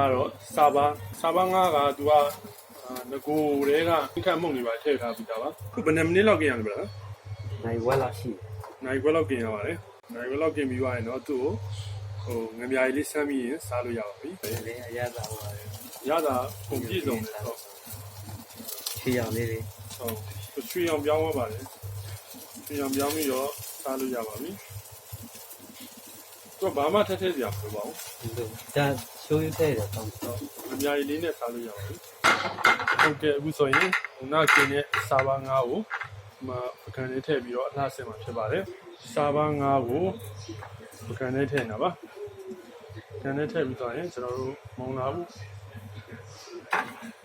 ကတော့စာပါစာပါငါကသူကငကိုတဲကခတ်မှုန်နေပါထည့်ထားပြီးသားပါအခုဘယ်နှမိနစ်လောက်ကြင်ရမလဲနိုင်ဝက်လောက်ရှိနိုင်ဝက်လောက်ကြင်ရပါတယ်နိုင်ဝက်လောက်ကြင်ပြီးသွားရင်တော့သူ့ကိုဟိုငမြာရီလေးဆမ်းပြီးရင်စားလို့ရပါပြီအရသာပါတယ်ရတာပုံပြည့်စုံတယ်ဟုတ်ချီအောင်လေးလေးဟုတ်ချီအောင်ပြောင်းသွားပါတယ်ချီအောင်ပြောင်းပြီးတော့စားလို့ရပါပြီ သူကဘာမှထက်ထက်စရာမလိုပါဘူးဒီလိုဒါရှိုးရတဲ့တော့တောင်းဟုတ်အများကြီးလေးနဲ့စားလို့ရပါပြီဟုတ်ကဲ့အခုဆိုရင်နာကျင်တဲ့စာပါငါးကိုဒီမှာပကံလေးထည့်ပြီးတော့အလှဆင်မှာဖြစ်ပါတယ်စာပါငါးကိုပကံလေးထည့်နေတာပါပကံလေးထည့်ပြီးတော့ရင်ကျွန်တော်တို့မုံလာဘူး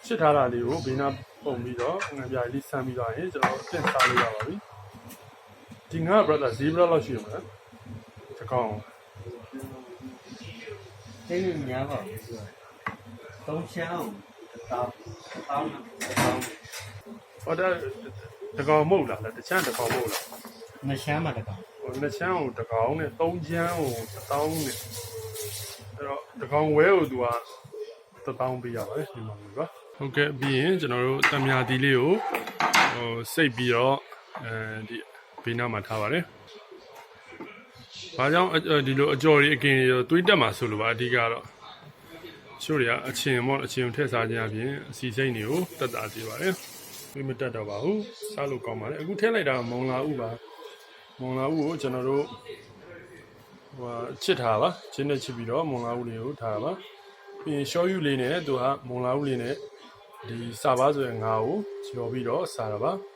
ချစ်ထားတာလေးကိုဘေးနားပုံပြီးတော့ငါပြလေးဆမ်းပြီးတော့ရင်ကျွန်တော်အသင့်စားလို့ရပါပြီဒီငါ brother 0လောက်ရှိရမှာလားတစ်ကောင် သိနေများပါဘူးသူကသုံးချမ်းအောင်တောင်းတောင်းတောင်းဟောဒါတကောင်မဟုတ်လားတချမ်းတကောင်မဟုတ်လားမချမ်းမှာတကောင်ဟိုနှစ်ချမ်းကိုတကောင်နဲ့သုံးချမ်းကိုတစ်တောင်းနဲ့အဲ့တော့တကောင်ဝဲကိုသူကတစ်တောင်းပေးရပါတယ်ဒီမှာမျိုးပါဟုတ်ကဲ့ပြီးရင်ကျွန်တော်တို့တံမြာတီလေးကိုဟိုစိတ်ပြီးတော့အဲဒီဘေးနားမှာထားပါတယ်။ ဘာကြောင့်အဒီလိုအကြော်တွေအကင်တွေသွေးတက်မှာဆိုလို့ပါအဓိကတော့ချို့တွေကအချင်းမော့အချင်းထည့်စားခြင်းအပြင်အစီစိမ့်တွေကိုတက်တာစေပါတယ်။ဝိမတက်တော့ပါဘူး။စားလို့ကောင်းပါတယ်။အခုထည့်လိုက်တာမုံလာဥပါ။မုံလာဥကိုကျွန်တော်တို့ဟိုချစ်ထားပါ။ချင်းနဲ့ချစ်ပြီးတော့မုံလာဥလေးကိုထားပါ။ပြီးရင်ရှော့ယူလေးနဲ့သူကမုံလာဥလေးနဲ့ဒီစာပါဆိုရင်ငါကိုကျော်ပြီးတော့စားတာပါ။